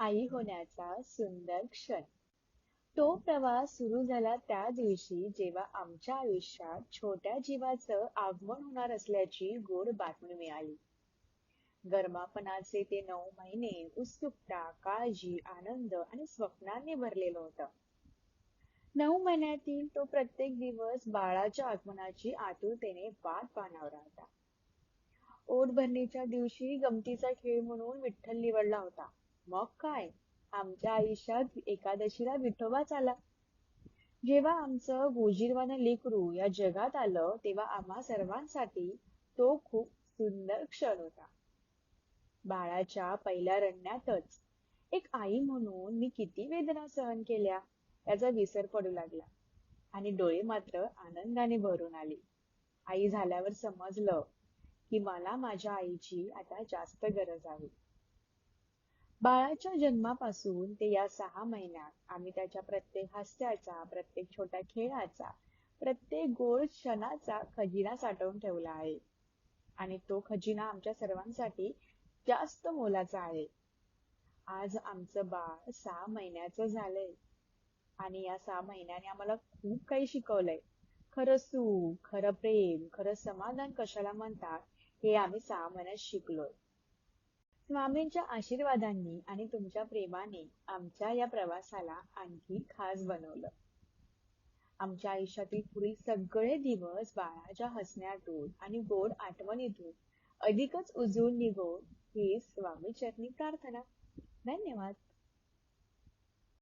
आई होण्याचा सुंदर क्षण तो प्रवास सुरू झाला त्या दिवशी जेव्हा आमच्या आयुष्यात छोट्या जीवाचं आगमन होणार असल्याची गोड बातमी मिळाली. गरमापणाचे ते नऊ महिने उत्सुकता, काळजी, आनंद आणि स्वप्नांनी भरलेलं होत. नऊ महिन्यातील तो प्रत्येक दिवस बाळाच्या आगमनाची आतुरतेने वाट पाहणारा होता. ओटभरणीच्या दिवशी गमतीचा खेळ म्हणून विठ्ठल निवडला होता. मग काय आमच्या आयुष्यात एकादशीला विठोबाच आला. जेव्हा आमचं गोजीरवान लेकरू या जगात आलं तेव्हा आम्हा सर्वांसाठी तो खूप सुंदर क्षण होता. बाळाच्या पहिल्या रडण्यातच एक आई म्हणून मी किती वेदना सहन केल्या याचा विसर पडू लागला आणि डोळे मात्र आनंदाने भरून आले. आई झाल्यावर समजलं की मला माझ्या आईची आता जास्त गरज आहे. बाळाच्या जन्मापासून ते या सहा महिन्यात आम्ही त्याच्या प्रत्येक हास्याचा, प्रत्येक छोट्या खेळाचा, प्रत्येक गोड क्षणाचा खजिना साठवून ठेवला आहे. आणि तो खजिना आमच्या सर्वांसाठी जास्त मोलाचा आहे. आज आमचं बाळ सहा महिन्याचं झालंय आणि या सहा महिन्याने आम्हाला खूप काही शिकवलंय. खरं सुख, खरं प्रेम, खरं समाधान कशाला म्हणतात हे आम्ही सहा महिन्यात शिकलोय. स्वामींच्या आशीर्वादांनी आणि तुमच्या प्रेमाने आमच्या या प्रवासाला आणखी खास बनवलं. आमच्या आयुष्यातील पुढील सगळे दिवस बाळाच्या हसण्यातून आणि गोड आठवणीतून अधिकच उजळून निघोत हीच स्वामींचरणी प्रार्थना. धन्यवाद.